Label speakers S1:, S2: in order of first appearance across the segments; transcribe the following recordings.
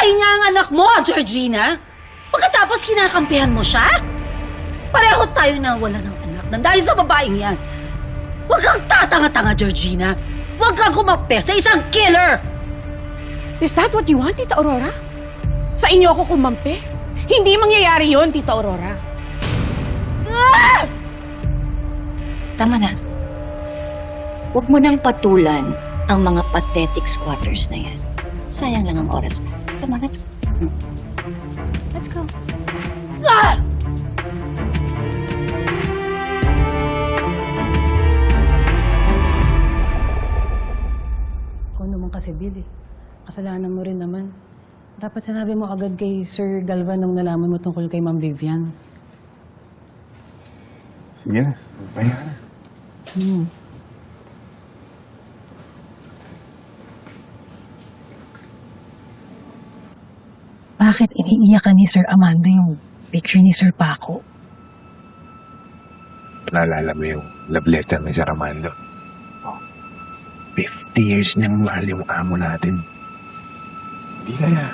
S1: Patay nga ang anak mo, Georgina! Pagkatapos kinakampihan mo siya? Pareho tayo na wala ng anak nang dahil sa babaeng yan. Huwag kang tatanga-tanga, Georgina. Huwag kang kumapir sa isang killer!
S2: Is that what you want, Tita Aurora? Sa inyo ako kumampi? Hindi mangyayari yon, Tita Aurora.
S1: Ah!
S3: Tama na. Huwag mo nang patulan ang mga pathetic squatters na yan. Sayang lang ang oras ko. Come on, let's go. Let's go.
S1: Ah!
S4: Ikaw naman kasi, Bill eh. Kasalanan mo rin naman. Dapat sinabi mo agad kay Sir Galvan nung nalaman mo tungkol kay Ma'am Vivian.
S5: Sige na, pahinga na.
S6: Bakit iniiyak ka ni Sir Amando yung picture ni Sir Paco?
S5: Naalala mo yung love letter ni Sir Armando? Oh. 50 years niyang mahal yung amo natin. Di kaya.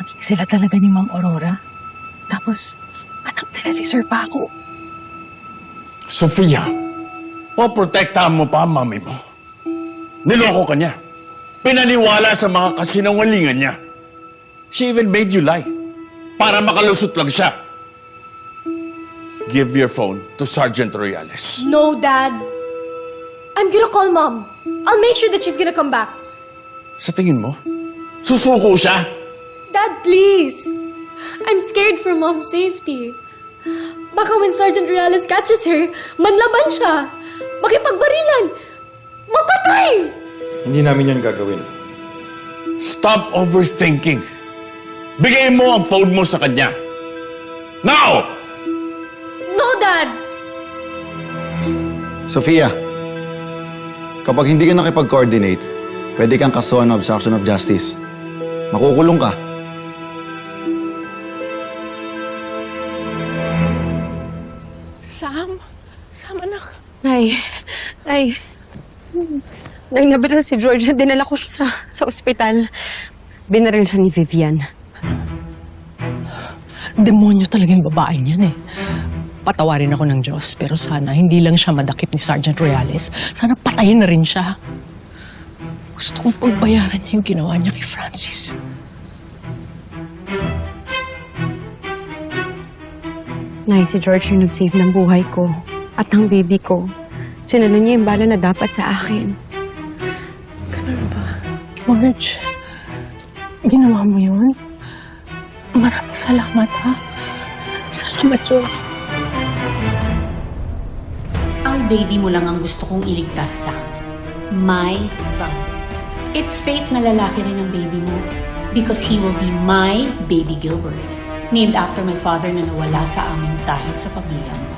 S6: Maging sila talaga ni Ma'am Aurora. Tapos, anak nila si Sir Paco.
S7: Sofia, poprotektahan mo pa ang mami mo. Niloko ka niya. Pinaniwala sa mga kasinungalingan niya. She even made you lie. Para makalusot lang siya. Give your phone to Sergeant Royales.
S8: No, Dad. I'm gonna call Mom. I'll make sure that she's gonna come back.
S7: Sa tingin mo, susuko siya?
S8: Dad, please. I'm scared for Mom's safety. Baka when Sergeant Reales catches her, manlaban siya. Makipagbarilan. Mapatay!
S9: Hindi namin yan gagawin.
S7: Stop overthinking. Bigay mo ang phone mo sa kanya. Now!
S8: No, Dad!
S9: Sofia, kapag hindi ka nakipag-coordinate, pwede kang kasuhan ng obstruction of justice. Makukulong ka.
S2: Sam? Sam, anak.
S10: Nay, Nay. Nay, nabila si George. Dinala ko siya sa, sa ospital. Binaril siya ni Vivian.
S11: Demonyo talaga yung babaeng yan eh. Patawarin ako ng Diyos, pero sana hindi lang siya madakip ni Sergeant Reales. Sana patayin na rin siya. Gusto kong pagbayaran niya yung ginawa niya kay Francis.
S10: Nay, si George yung nag-save ng buhay ko at ng baby ko. Sinala niya yung bala na dapat sa akin.
S11: George, ginawa mo yun? Maraming salamat, ha? Salamat, George.
S1: Ang baby mo lang ang gusto kong iligtas sa my son. It's fate na lalaki rin ang baby mo because he will be my baby Gilbert. Named after my father na nawala sa amin dahil sa pamilya mo.